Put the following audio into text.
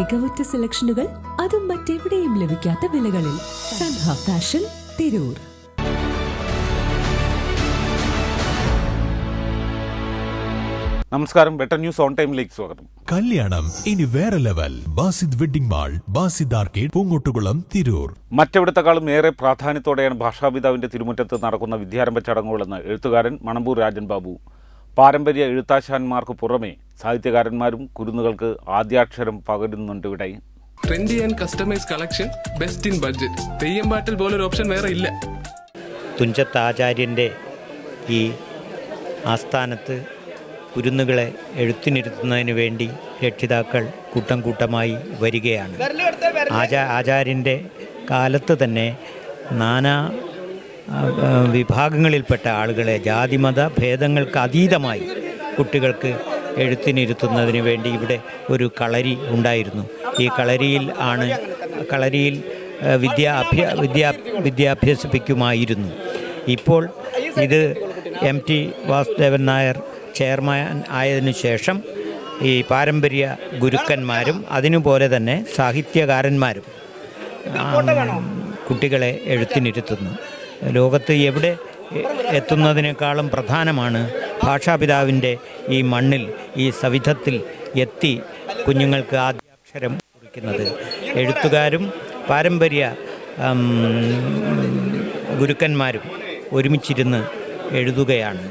മികവുറ്റ സെലക്ഷനുകൾ അതും മറ്റെവിടെയും ലഭിക്കാത്ത വിലകളിൽ സൻഹ ഫാഷൻ തിരൂർ. നമസ്കാരം ബെറ്റർ ന്യൂസ് ഓൺ ടൈമിലേക്ക് സ്വാഗതം. കല്യാണം ഇനി വേറെ level. Basid wedding mall Basid arcade Poonkottukulam Tirur. മറ്റെവിടത്തെക്കാളും ഏറെ പ്രാധാന്യത്തോടെയാണ് ഭാഷാപിതാവിന്റെ തിരുമുറ്റത്ത് നടക്കുന്ന വിദ്യാരംഭ ചടങ്ങുകളെന്ന് എഴുത്തുകാരൻ മണമ്പൂർ രാജൻ ബാബു പാരമ്പര്യ എഴുത്താശാന്മാർക്ക് പുറമെ സാഹിത്യകാരന്മാരും കുരുന്നുകൾക്ക് ആദ്യാക്ഷരം പകരുന്നുണ്ട് ഇവിടെ. Trendy and customise collection best in budget theyyam പാട്ടിൽ പോലൊരു ഓപ്ഷൻ വേറെ ഇല്ല. തുഞ്ചത്ത് ആചാര്യന്റെ ഈ ആസ്ഥാനത്ത് കുരുന്നുകളെ എഴുത്തിനിരുത്തുന്നതിന് വേണ്ടി രക്ഷിതാക്കൾ കൂട്ടം കൂട്ടമായി വരികയാണ്. ആചാ ആചാര്യന്റെ കാലത്ത് തന്നെ നാനാ വിഭാഗങ്ങളിൽപ്പെട്ട ആളുകളെ ജാതിമത ഭേദങ്ങൾക്ക് അതീതമായി കുട്ടികൾക്ക് എഴുത്തിനിരുത്തുന്നതിന് വേണ്ടി ഇവിടെ ഒരു കളരി ഉണ്ടായിരുന്നു. ഈ കളരിയിൽ ആണ് കളരിയിൽ വിദ്യാഭ്യ വിദ്യാ വിദ്യാഭ്യസിപ്പിക്കുമായിരുന്നു. ഇപ്പോൾ ഇത് M T Vasudevan Nair chairman ആയതിനു ശേഷം ഈ പാരമ്പര്യ ഗുരുക്കന്മാരും അതിനുപോലെ തന്നെ സാഹിത്യകാരന്മാരും കുട്ടികളെ എഴുത്തിനിരുത്തുന്നു. ലോകത്ത് എവിടെ എത്തുന്നതിനേക്കാളും പ്രധാനമാണ് ഭാഷാപിതാവിന്റെ ഈ മണ്ണിൽ ഈ സവിധത്തിൽ എത്തി കുഞ്ഞുങ്ങൾക്ക് ആദ്യാക്ഷരം കുറിക്കുന്നത്. എഴുത്തുകാരും പാരമ്പര്യ ഗുരുക്കന്മാരും ഒരുമിച്ചിരുന്ന് എഴുതുകയാണ്.